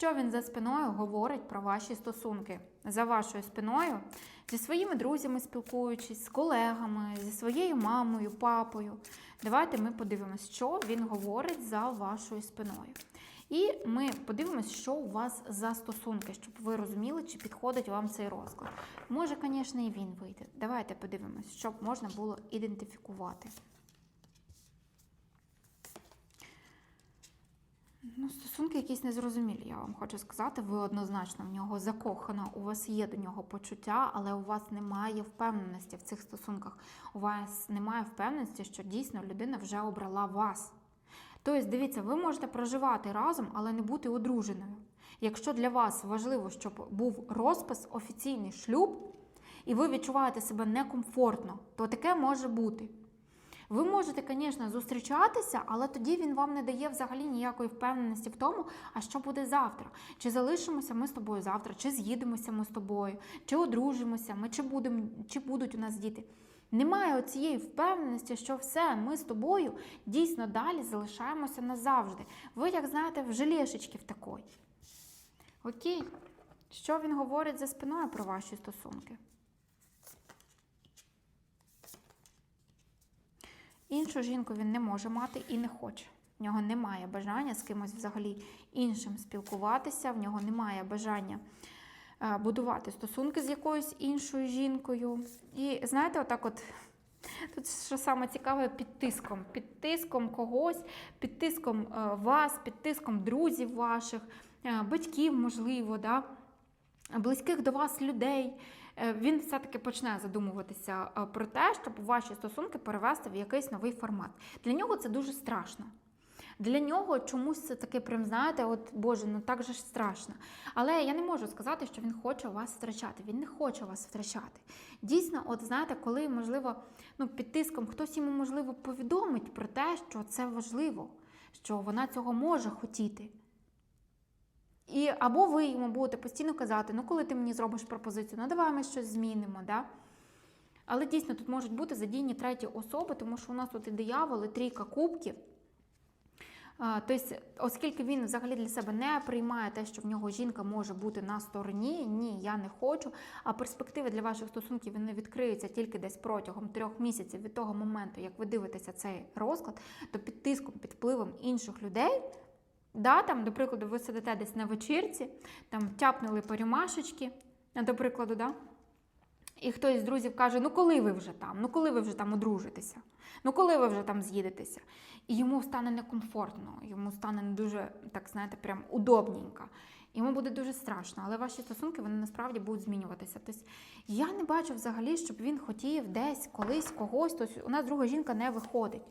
Що він за спиною говорить про ваші стосунки? За вашою спиною, зі своїми друзями спілкуючись, з колегами, зі своєю мамою, папою. Давайте ми подивимось, що він говорить за вашою спиною. І ми подивимось, що у вас за стосунки, щоб ви розуміли, чи підходить вам цей розклад. Може, звісно, і він вийде. Давайте подивимось, щоб можна було ідентифікувати. Ну, стосунки якісь незрозумілі, я вам хочу сказати. Ви однозначно в нього закохана, у вас є до нього почуття, але у вас немає впевненості в цих стосунках. У вас немає впевненості, що дійсно людина вже обрала вас. Тобто, дивіться, ви можете проживати разом, але не бути одруженою. Якщо для вас важливо, щоб був розпис, офіційний шлюб, і ви відчуваєте себе некомфортно, то таке може бути. Ви можете, звісно, зустрічатися, але тоді він вам не дає взагалі ніякої впевненості в тому, а що буде завтра. Чи залишимося ми з тобою завтра, чи з'їдемося ми з тобою, чи одружимося ми, чи, будемо, чи будуть у нас діти. Немає цієї впевненості, що все, ми з тобою дійсно далі залишаємося назавжди. Ви, як знаєте, в желешечки в такої. Окей, що він говорить за спиною про ваші стосунки? Іншу жінку він не може мати і не хоче. В нього немає бажання з кимось взагалі іншим спілкуватися, в нього немає бажання е, будувати стосунки з якоюсь іншою жінкою. І знаєте, отак от. Тут що саме цікаве під тиском, під тиском когось, під тиском е, вас, під тиском друзів ваших, е, батьків, можливо, да? Близьких до вас людей. Е, Він все-таки почне задумуватися е, про те, щоб ваші стосунки перевести в якийсь новий формат. Для нього це дуже страшно. Для нього чомусь це таке, прям знаєте, от Боже, ну так же ж страшно. Але я не можу сказати, що він хоче вас втрачати. Він не хоче вас втрачати. Дійсно, от знаєте, коли можливо, ну під тиском хтось йому можливо повідомить про те, що це важливо, що вона цього може хотіти. І або ви йому будете постійно казати, ну коли ти мені зробиш пропозицію, ну давай ми щось змінимо. Да? Але дійсно тут можуть бути задіяні треті особи, тому що у нас тут і диявол, і трійка кубків. Тобто, оскільки він взагалі для себе не приймає те, що в нього жінка може бути на стороні, ні, я не хочу. А перспективи для ваших стосунків вони відкриються тільки десь протягом трьох місяців від того моменту, як ви дивитеся цей розклад, то під тиском, під впливом інших людей. Да, там, до прикладу, ви сидите десь на вечірці, там тяпнули по рюмашечки, до прикладу, да? і хтось з друзів каже: ну коли ви вже там, ну коли ви вже там одружитеся, ну коли ви вже там з'їдетеся. І йому стане некомфортно, йому стане не дуже, так знаєте, прям удобненько. Йому буде дуже страшно, але ваші стосунки вони насправді будуть змінюватися. Тобто я не бачу взагалі, щоб він хотів десь колись когось. Тобто у нас друга жінка не виходить.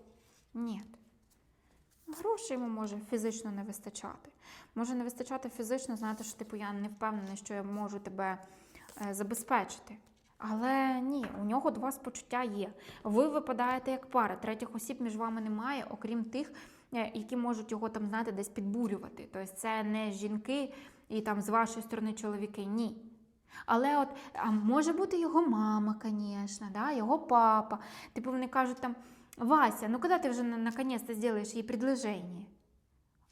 Ні. Грошей йому може фізично не вистачати. Може не вистачати фізично, знаєте, що типу я не впевнена, що я можу тебе е, забезпечити. Але ні, у нього до вас почуття є. Ви випадаєте як пара. Третіх осіб між вами немає, окрім тих, е, які можуть його там, знаєте, десь підбурювати. Тобто це не жінки і там з вашої сторони чоловіки. Ні. Але от а може бути його мама, звісно, да? його папа. Типу вони кажуть там. Вася, ну коли ти вже наконець-то зробиш їй предложення?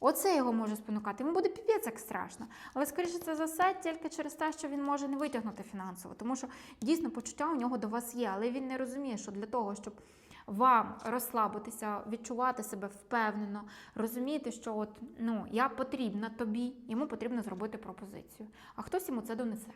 Оце його може спонукати. Йому буде піпець як страшно. Але, скоріше це за все, тільки через те, що він може не витягнути фінансово. Тому що дійсно почуття у нього до вас є, але він не розуміє, що для того, щоб вам розслабитися, відчувати себе впевнено, розуміти, що от, ну, я потрібна тобі, йому потрібно зробити пропозицію. А хтось йому це донесе.